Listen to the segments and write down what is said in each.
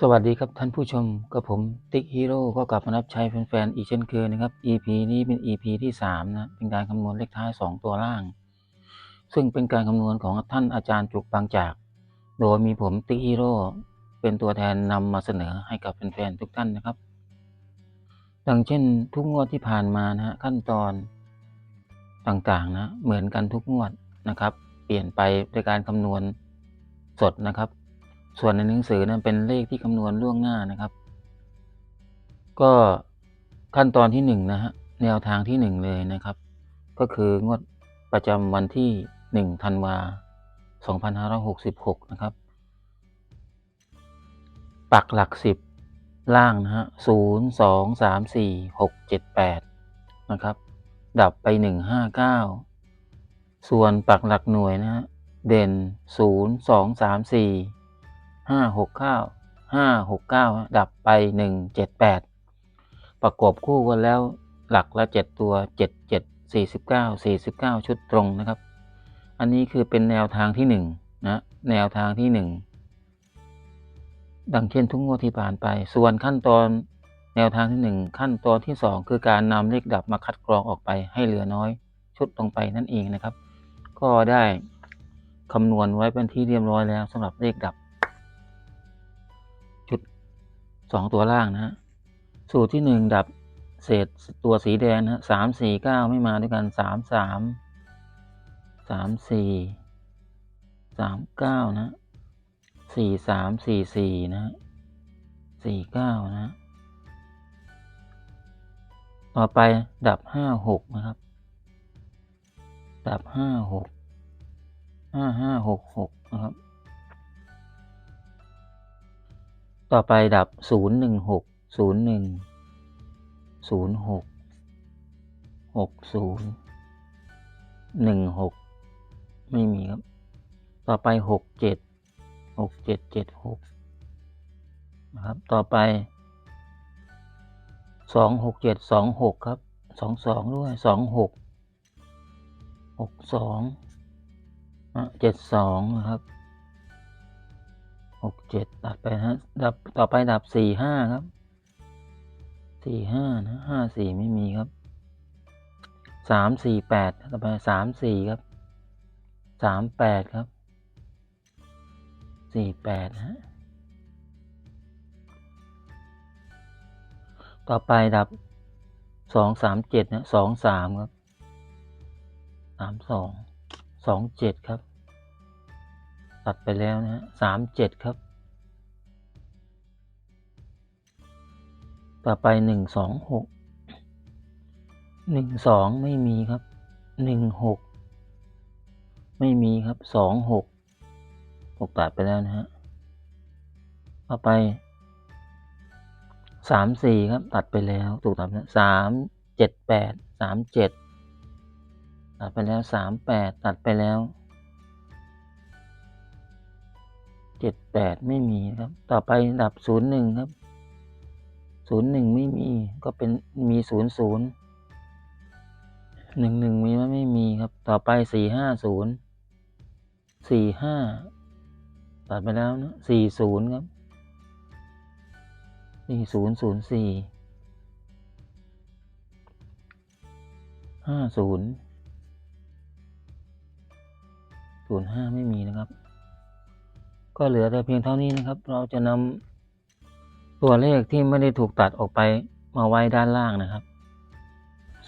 สวัสดีครับท่านผู้ชมกับผมติ๊กฮีโร่ก็กลับมารับใช้แฟนๆอีกเช่นเคยนะครับ EP นี้เป็น EP ที่3นะเป็นการคำนวณเลขท้าย 2 ตัวล่าง ซึ่งเป็นการคำนวณของท่านอาจารย์จุกบางจาก โดยมีผมติ๊กฮีโร่เป็นตัวแทนนำมาเสนอให้กับแฟนๆทุกท่านนะครับ ดังเช่นทุกงวดที่ผ่านมานะฮะขั้นตอนต่างๆนะเหมือนกันทุกงวดนะครับ เปลี่ยนไปในการคำนวณสดนะครับ ส่วนในหนังสือนั้นเป็นเลขที่คำนวณล่วงหน้านะครับ ก็ขั้นตอนที่หนึ่งนะฮะแนวทางที่หนึ่งเลยนะครับ ก็คืองวดประจำวันที่หนึ่งธันวาสองพันห้าร้อยหกสิบหกนะครับ ปักหลักสิบล่างนะฮะศูนย์สองสามสี่หกเจ็ดแปดนะครับ ดับไปหนึ่งห้าเก้าส่วนปักหลักหน่วยนะฮะเด่นศูนย์สองสามสี่ ห้าหกเก้าห้าหกเก้าดับไปหนึ่งเจ็ดแปดประกบคู่กันแล้วหลักละเจ็ดตัวเจ็ดเจ็ดสี่สิบเก้าสี่สิบเก้าชุดตรงนะครับ อันนี้คือเป็นแนวทางที่หนึ่งนะแนวทางที่หนึ่งดังเช่นทุกงวดที่ผ่านไป ส่วนขั้นตอนแนวทางที่หนึ่งขั้นตอนที่สองคือการนำเลขดับมาคัดกรองออกไปให้เหลือน้อยชุดลงไปนั่นเองนะครับ ก็ได้คำนวณไว้เป็นที่เรียบร้อยแล้วสำหรับเลขดับ สองตัวล่างนะฮะสูตรที่หนึ่งดับเศษตัวสีแดงนะสามสี่เก้าไม่มาด้วยกันสามสามสามสี่สามเก้านะสี่สามสี่สี่นะสี่เก้านะ ต่อไปดับห้าหกนะครับ ดับห้าหกห้าห้าหกหกนะครับ ต่อไปดับ 0 1 6 0 1 0 6 6 0 1 6 ไม่มีครับ ต่อไป 6 7 6 7 7 6 นะครับ ต่อไป 2 6 7 2 6 ครับ 2 2 ด้วย 2 6 6 2 7 2 นะครับ กเจ็ดตัดไปฮะดับต่อไปดับสี่ห้าครับสี่ห้านะห้าสี่ไม่มีครับสามสี่แปดต่อไปสามสี่ครับสามแปดครับสี่แปดฮะต่อไปดับสองสามเจ็ดนะสองสามครับสามสองสองเจ็ดครับ ตัดไปแล้วนะฮะสามเจ็ดครับ ต่อไปหนึ่งสองหกหนึ่งสองไม่มีครับหนึ่งหกไม่มีครับสองหกหกตัดไปแล้วนะฮะต่อไปสามสี่ครับตัดไปแล้วถูกตัดนะสามเจ็ดแปดสามเจ็ดตัดไปแล้วสามแปดตัดไปแล้ว เจ็ดแปดไม่มีครับ ต่อไปดับศูนย์หนึ่งครับศูนย์หนึ่งไม่มีก็เป็นมีศูนย์ศูนย์หนึ่งหนึ่งมีไหมไม่มีครับ ต่อไปสี่ห้าศูนย์สี่ห้าตัดไปแล้วนะสี่ศูนย์ครับสี่ศูนย์ศูนย์สี่ห้าศูนย์ศูนย์ห้าไม่มีนะครับ ก็เหลือแต่เพียงเท่านี้นะครับ เราจะนำตัวเลขที่ไม่ได้ถูกตัดออกไปมาไว้ด้านล่างนะครับ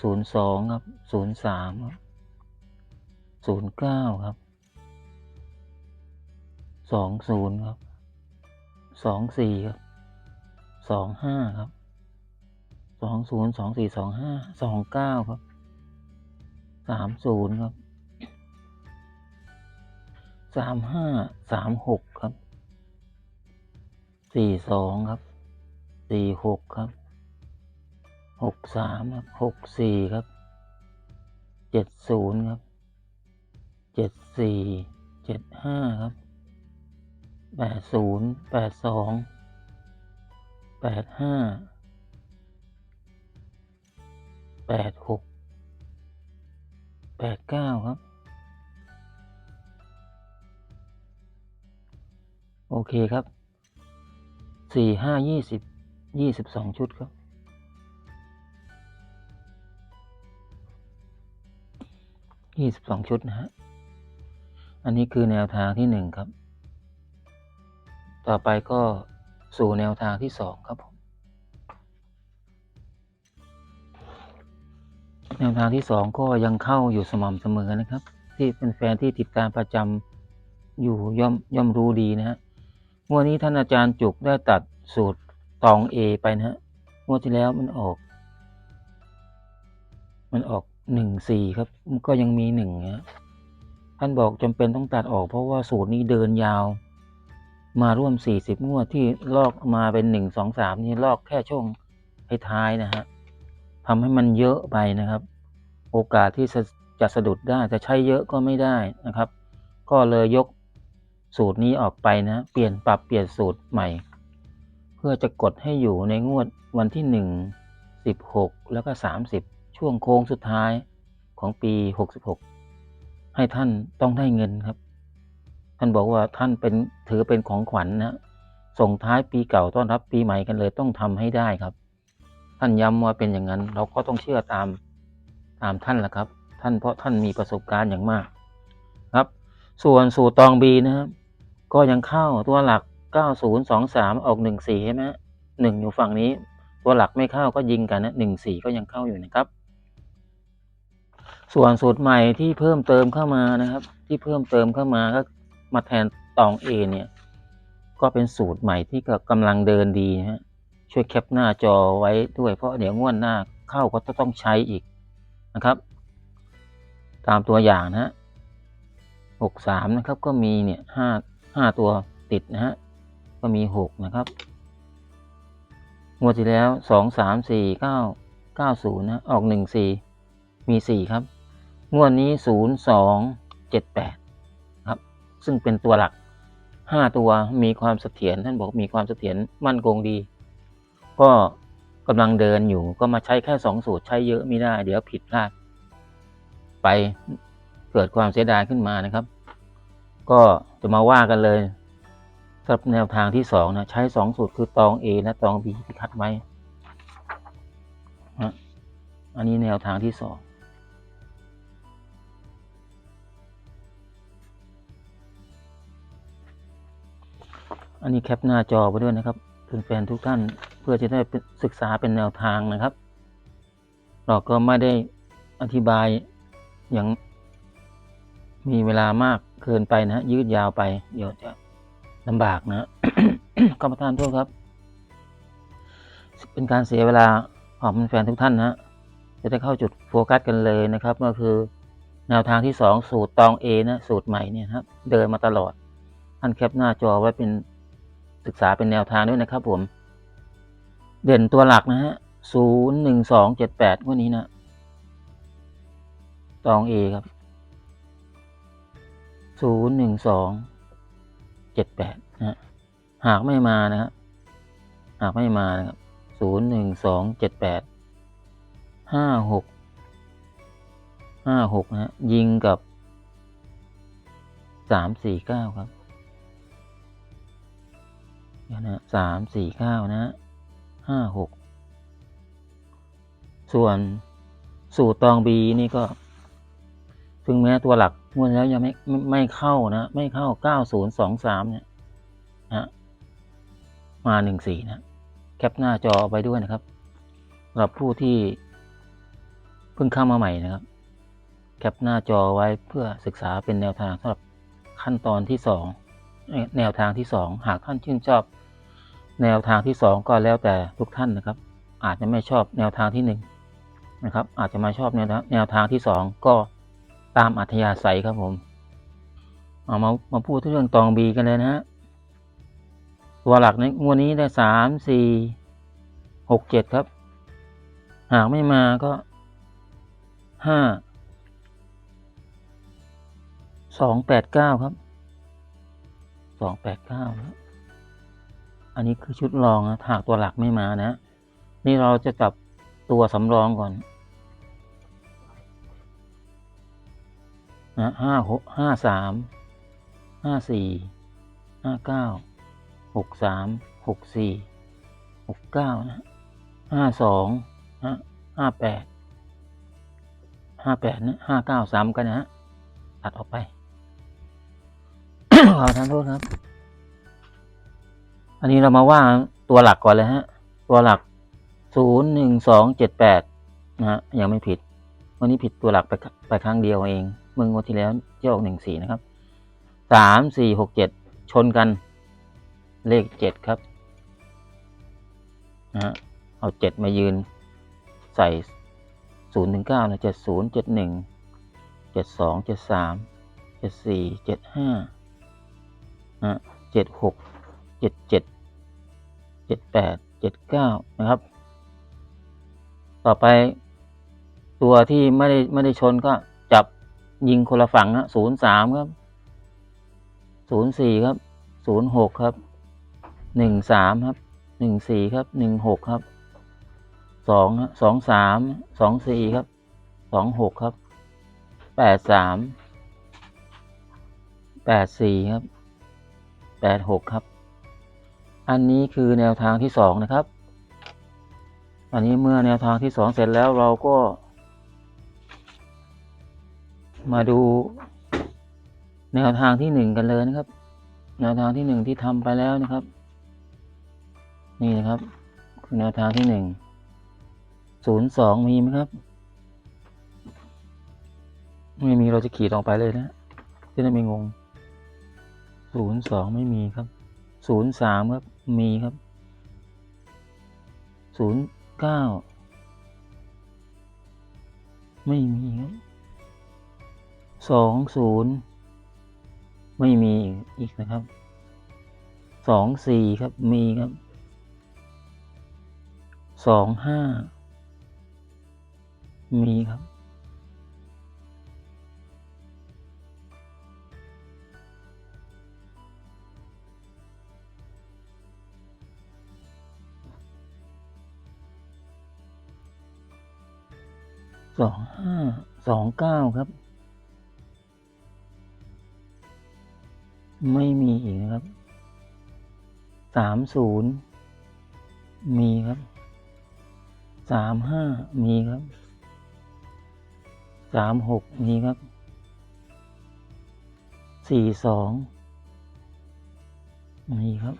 ศูนย์สองครับศูนย์สามครับศูนย์เก้าครับสองศูนย์ครับสองสี่ครับสองห้าครับสองศูนย์สองสี่สองห้าสองเก้าครับสามศูนย์ครับ สามห้าสามหกครับสี่สองครับสี่หกครับหกสามครับหกสี่ครับเจ็ดศูนย์ครับเจ็ดสี่เจ็ดห้าครับแปดศูนย์แปดสองแปดห้าแปดหกแปดเก้าครับ อเคครับสี่ห้ายี่สิบยี่สิบสองชุดครับ ยี่สิบสองชุดนะฮะ อันนี้คือแนวทางที่หนึ่งครับ ต่อไปก็สู่แนวทางที่สองครับผม แนวทางที่สองก็ยังเข้าอยู่สม่ำเสมอนะครับ ที่เป็นแฟนที่ติดตามประจำอยู่ย่อมย่อมรู้ดีนะฮะ วดนี้ท่านอาจารย์จุกได้ตัดสูตรตองเอไปนะฮะงวดที่แล้วมันออก มันออกหนึ่งสี่ครับมันก็ยังมีหนึ่งนะท่านบอกจำเป็นต้องตัดออก เพราะว่าสูตรนี้เดินยาว มาร่วมสี่สิบงวดที่ลอกมาเป็นหนึ่งสองสามนี่ลอกแค่ช่วงท้ายๆนะฮะทำให้มันเยอะไปนะครับ โอกาสที่จะจะสะดุดได้จะใช้เยอะก็ไม่ได้นะครับ ก็เลยยก สูตรนี้ออกไปนะ เปลี่ยนปรับเปลี่ยนสูตรใหม่ เพื่อจะกดให้อยู่ในงวดวันที่หนึ่งสิบหกแล้วก็สามสิบช่วงโค้งสุดท้ายของปีหกสิบหกให้ท่านต้องได้เงินครับ ท่านบอกว่าท่านเป็นถือเป็นของขวัญนะส่งท้ายปีเก่าต้อนรับปีใหม่กันเลยต้องทำให้ได้ครับ ท่านย้ำว่าเป็นอย่างนั้น เราก็ต้องเชื่อตามตามท่านแหละครับ ท่านเพราะท่านมีประสบการณ์อย่างมาก ครับ ส่วนสู่ตองบีนะครับ ก็ยังเข้าตัวหลัก 9023 ออก 14 ใช่ไหมหนึ่งอยู่ฝั่งนี้ ตัวหลักไม่เข้าก็ยิงกันนะ14 ก็ยังเข้าอยู่นะครับ ส่วนสูตรใหม่ที่เพิ่มเติมเข้ามานะครับ ที่เพิ่มเติมเข้ามาก็มาแทนตอง A เนี่ย ก็เป็นสูตรใหม่ที่กำลังเดินดีนะฮะช่วยแคปหน้าจอไว้ด้วยเพราะเดี๋ยวงวดหน้าเข้าก็จะต้องใช้อีกนะครับ ตามตัวอย่างนะฮะหกสามนะครับก็มีเนี่ยห้า ห้าตัวติดนะฮะ ก็มีหกนะครับ งวดที่แล้วสองสามสี่เก้าเก้าศูนย์นะ ออกหนึ่งสี่มีสี่ครับ งวดนี้ศูนย์สองเจ็ดแปดครับ ซึ่งเป็นตัวหลักห้าตัวมีความเสถียรท่านบอกมีความเสถียรมั่นคงดี ก็กำลังเดินอยู่ก็มาใช้แค่สองสูตรใช้เยอะไม่ได้ เดี๋ยวผิดพลาด ไปเกิดความเสียดายขึ้นมานะครับ ก็จะมาว่ากันเลยสำหรับแนวทางที่สองนะใช้สองสูตรคือตอง A และตอง B ที่คัดไว้นะอันนี้แนวทางที่สองอันนี้แคปหน้าจอไปด้วยนะครับแฟนๆทุกท่านเพื่อจะได้ศึกษาเป็นแนวทางนะครับ เราก็ไม่ได้อธิบายอย่างมีเวลามาก เกินไปนะฮะยืดยาวไป เดี๋ยวจะลำบากนะขอประทานโทษครับ เป็นการเสียเวลาของแฟนทุกท่านนะฮะจะได้เข้าจุดโฟกัสกันเลยนะครับ ก็คือแนวทางที่สองสูตรตอง A นะสูตรใหม่เนี่ยครับ เดินมาตลอดท่านแคปหน้าจอไว้เป็นศึกษาเป็นแนวทางด้วยนะครับผม เด่นตัวหลักนะฮะศูนย์หนึ่งสองเจ็ดแปดวันนี้นะตองเอครับ ศูนย์หนึ่งสองเจ็ดแปดนะฮะหากไม่มานะครับหากไม่มานะครับศูนย์หนึ่งสองเจ็ดแปดห้าหกห้าหกนะฮะยิงกับสามสี่เก้าครับเดี๋ยวนะสามสี่เก้านะห้าหกส่วนสูตรตองบีนี่ก็ ถึงแม้ตัวหลัก งวดแล้วยังไม่ไม่เข้านะ ไม่เข้าเก้าศูนย์สองสามเนี่ยนะมาหนึ่งสี่นะ แคปหน้าจอไปด้วยนะครับสำหรับผู้ที่เพิ่งเข้ามาใหม่นะครับ แคปหน้าจอไว้เพื่อศึกษาเป็นแนวทางสำหรับขั้นตอนที่สองแนวทางที่สองหากท่านชื่นชอบ แนวทางที่สองก็แล้วแต่ทุกท่านนะครับ อาจจะไม่ชอบแนวทางที่หนึ่งนะครับ อาจจะมาชอบแนวทางแนวทางที่สองก็ ตามอัธยาศัยครับผมเอามามาพูดเรื่องตองบีกันเลยนะฮะตัวหลักในงวดนี้ได้สามสี่หกเจ็ดครับ หากไม่มาก็ห้าสองแปดเก้าครับสองแปดเก้าอันนี้คือชุดรองนะหากตัวหลักไม่มานะ นี่เราจะจับตัวสำรองก่อน นะห้าหกห้าสามห้าสี่ห้าเก้าหกสามหกสี่หกเก้านะห้าสองฮะห้าแปดห้าแปดนะห้าเก้าสามกันนะฮะตัดออกไป ขอทานโทษครับ อันนี้เรามาว่าตัวหลักก่อนเลยฮะ ตัวหลักศูนย์หนึ่งสองเจ็ดแปดนะฮะยังไม่ผิด วันนี้ผิดตัวหลักไปไปครั้งเดียวเอง เมื่องวดที่แล้วเจ้าหนึ่งสี่นะครับสามสี่หกเจ็ดชนกัน เลขเจ็ดครับนะฮะเอาเจ็ดมายืนใส่ศูนย์ถึงเก้านะเจ็ดศูนย์เจ็ดหนึ่งเจ็ดสองเจ็ดสามเจ็ดสี่เจ็ดห้านะเจ็ดหกเจ็ดเจ็ดเจ็ดแปดเจ็ดเก้านะครับ ต่อไปตัวที่ไม่ได้ไม่ได้ชนก็ ยิงคนละฝั่งนะศูนย์สามครับศูนย์สี่ครับศูนย์หกครับหนึ่งสามครับหนึ่งสี่ครับหนึ่งหกครับสองสองสามสองสี่ครับสองหกครับแปดสามแปดสี่ครับแปดหกครับ อันนี้คือแนวทางที่สองนะครับ อันนี้เมื่อแนวทางที่สองเสร็จแล้วเราก็ มาดู แนวทางที่หนึ่งกันเลยนะครับ แนวทางที่หนึ่งที่ทำไปแล้วนะครับ นี่นะครับคือแนวทางที่หนึ่งศูนย์สองมีไหมครับ ไม่มีเราจะขีดออกไปเลยนะจะได้ไม่งงศูนย์สองไม่มีครับศูนย์สามครับมีครับศูนย์เก้าไม่มีครับ สองศูนย์ไม่มีอีกนะครับสองสี่ครับมีครับสองห้ามีครับสองห้าสองเก้าครับ ไม่มีอีกนะครับสามศูนย์มีครับสามห้ามีครับสามหกมีครับสี่สองมีครับ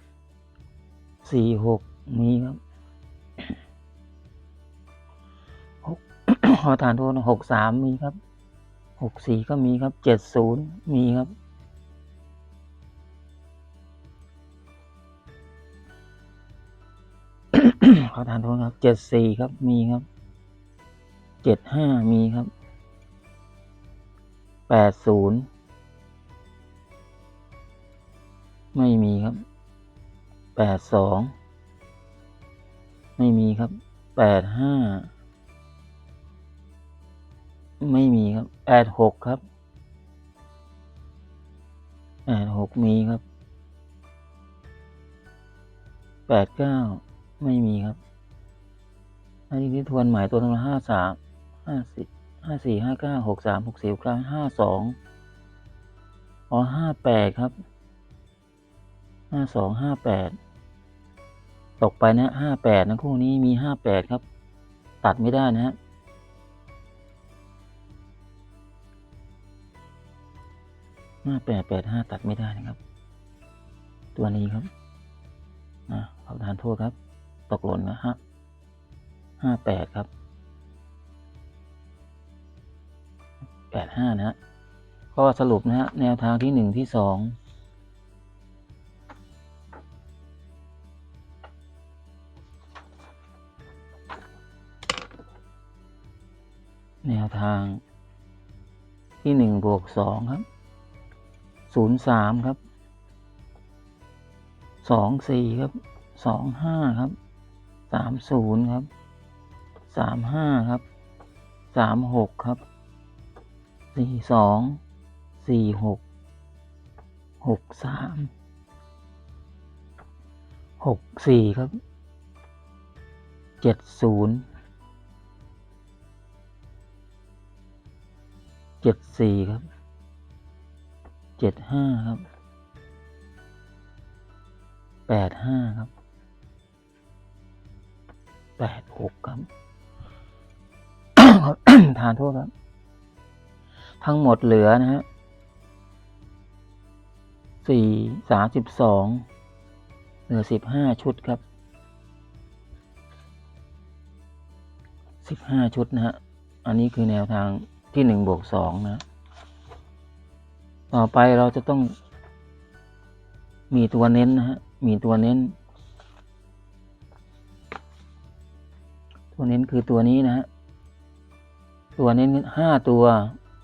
สี่หกมีครับหกขอทานโทษหกสามมีครับหกสี่ก็มีครับเจ็ดศูนย์มีครับ อทานโทษครับเจ็ดสี่ครับมีครับเจ็ดห้ามีครับแปดศูนย์ไม่มีครับแปดสองไม่มีครับแปดห้าไม่มีครับแปดหกครับแปดหกมีครับแปดเก้าไม่มีครับ อันนี้ที่ทวนหมายตัวทั้งห้าสามห้าสิบห้าสี่ห้าเก้าหกสามหกสี่หกเก้าห้าสองอ๋อห้าแปดครับห้าสองห้าแปดตกไปนะห้าแปดนะคู่นี้มีห้าแปดครับ ตัดไม่ได้นะฮะห้าแปดแปดห้าตัดไม่ได้นะครับ ตัวนี้ครับอ่าขอทานโทษครับ ตกหล่นนะฮะ ห้าแปดครับแปดห้านะฮะก็สรุปนะฮะแนวทางที่หนึ่งที่สองแนวทางที่หนึ่งบวกสองครับศูนย์สามครับสองสี่ครับสองห้าครับสามศูนย์ครับ สามห้าครับสามหกครับสี่สองสี่หกหกสามหกสี่ครับเจ็ดศูนย์เจ็ดสี่ครับเจ็ดห้าครับแปดห้าครับแปดหกครับ ทานโทษครับทั้งหมดเหลือนะฮะสี่สามสิบสองเหลือสิบห้าชุดครับสิบห้าชุดนะฮะ อันนี้คือแนวทางที่หนึ่งบวกสองนะ ต่อไปเราจะต้อง มีตัวเน้นนะฮะ มีตัวเน้น ตัวเน้นคือตัวนี้นะฮะ ตัวเน้นห้าตัว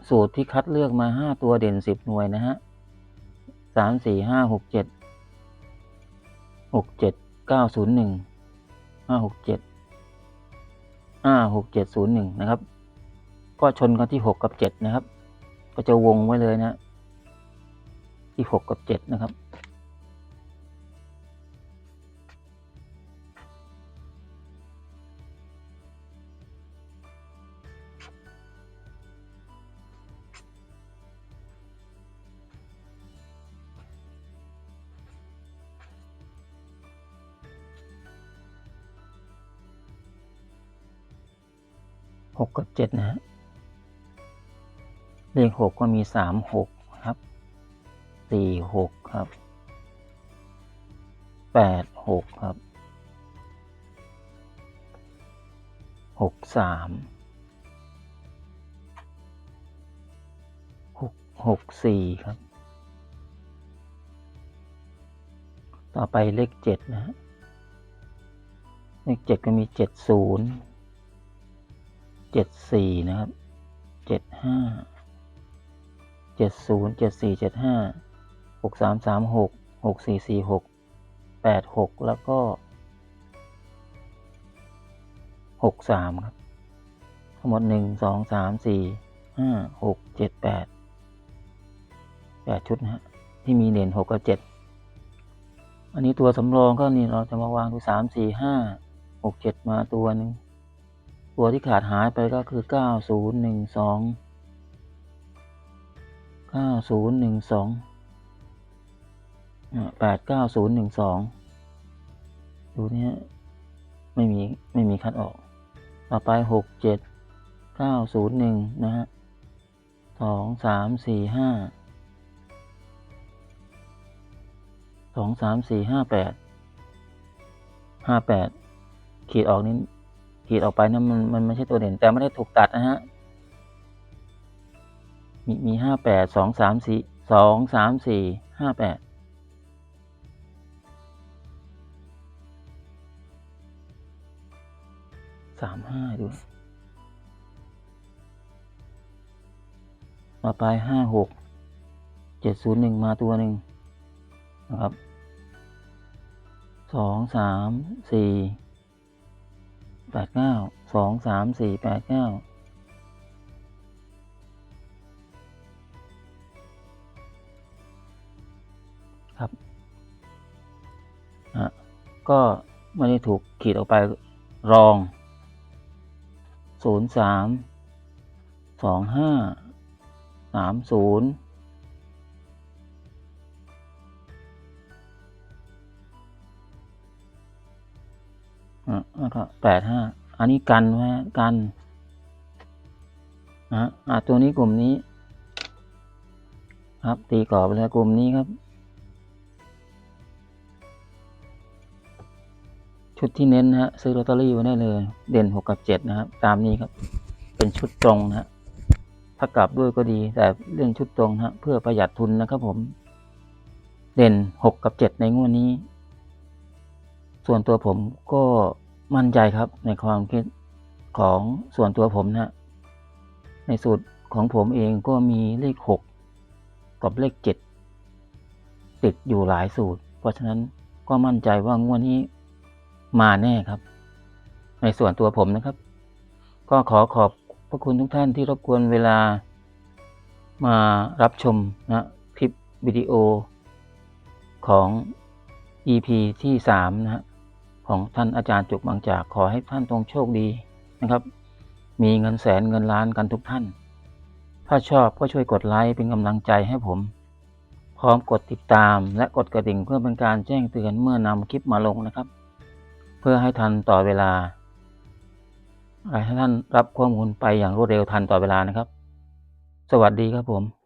สูตรที่คัดเลือกมาห้าตัวเด่นสิบหน่วยนะฮะสามสี่ห้าหกเจ็ดหกเจ็ดเก้าศูนย์หนึ่งห้าหกเจ็ดห้าหกเจ็ดศูนย์หนึ่งนะครับ ก็ชนกันที่หกกับเจ็ดนะครับ ก็จะวงไว้เลยนะ ที่หกกับเจ็ดนะครับ กกับเจ็ดนะฮะเลขหกก็มีสามหกครับสี่หกครับแปดหกครับหกสามหกหกสี่ครับ ต่อไปเลขเจ็ดนะฮะเลขเจ็ดก็มีเจ็ดศูนย์ เจ็ดสี่นะครับเจ็ดห้าเจ็ดศูนย์เจ็ดสี่เจ็ดห้าหกสามสามหกหกสี่สี่หกแปดหกแล้วก็หกสามครับทั้งหมดหนึ่งสองสามสี่ห้าหกเจ็ดแปดแปดชุดนะฮะที่มีเด่นหกกับเจ็ดอันนี้ตัวสำรองก็นี่เราจะมาวางดูสามสี่ห้าหกเจ็ดมาตัวหนึ่ง ตัวที่ขาดหายไปก็คือ 9012 9012 89012 ดูเนี้ยไม่มี ไม่มีคัดออก ต่อไป 67901 นะฮะ 2 3 4 5 2 3 4 5 8 5 8 ขีดออกนี้ ขีดออกไปนะมันมันไม่ใช่ตัวเด่นแต่ไม่ได้ถูกตัดนะฮะ มีมีห้าแปดสองสามสี่สองสามสี่ห้าแปดสามห้าดูต่อไปห้าหกเจ็ดศูนย์หนึ่งมาตัวหนึ่งนะครับสองสามสี่ แปดเก้าสองสามสี่แปดเก้าครับอะก็ไม่ได้ถูกขีดออกไปรองศูนย์สามสองห้าสามศูนย์ อะแล้วก็แปดห้าอันนี้กันไว้ฮะกันนะอะตัวนี้กลุ่มนี้ ครับตีกรอบไปแล้วกลุ่มนี้ครับ ชุดที่เน้นนะฮะซื้อลอตเตอรี่ไว้ได้เลย เด่นหกกับเจ็ดนะครับ ตามนี้ครับ เป็นชุดตรงนะฮะถ้ากลับด้วยก็ดี แต่เรื่องชุดตรงฮะเพื่อประหยัดทุนนะครับผม เด่นหกกับเจ็ดในงวดนี้ ส่วนตัวผมก็มั่นใจครับในความคิดของส่วนตัวผมนะในสูตรของผมเองก็มีเลขหกกับเลขเจ็ดติดอยู่หลายสูตร เพราะฉะนั้นก็มั่นใจว่างวดนี้มาแน่ครับ ในส่วนตัวผมนะครับ ก็ขอขอบพระคุณทุกท่านที่รบกวนเวลามารับชมนะคลิปวิดีโอของ EP ที่สามนะฮะ ของท่านอาจารย์จุกบางจากขอให้ท่านตรงโชคดีนะครับ มีเงินแสนเงินล้านกันทุกท่าน ถ้าชอบก็ช่วยกดไลค์เป็นกำลังใจให้ผม พร้อมกดติดตามและกดกระดิ่งเพื่อเป็นการแจ้งเตือนเมื่อนำคลิปมาลงนะครับ เพื่อให้ทันต่อเวลาให้ท่านรับข้อมูลไปอย่างรวดเร็วทันต่อเวลานะครับ สวัสดีครับผม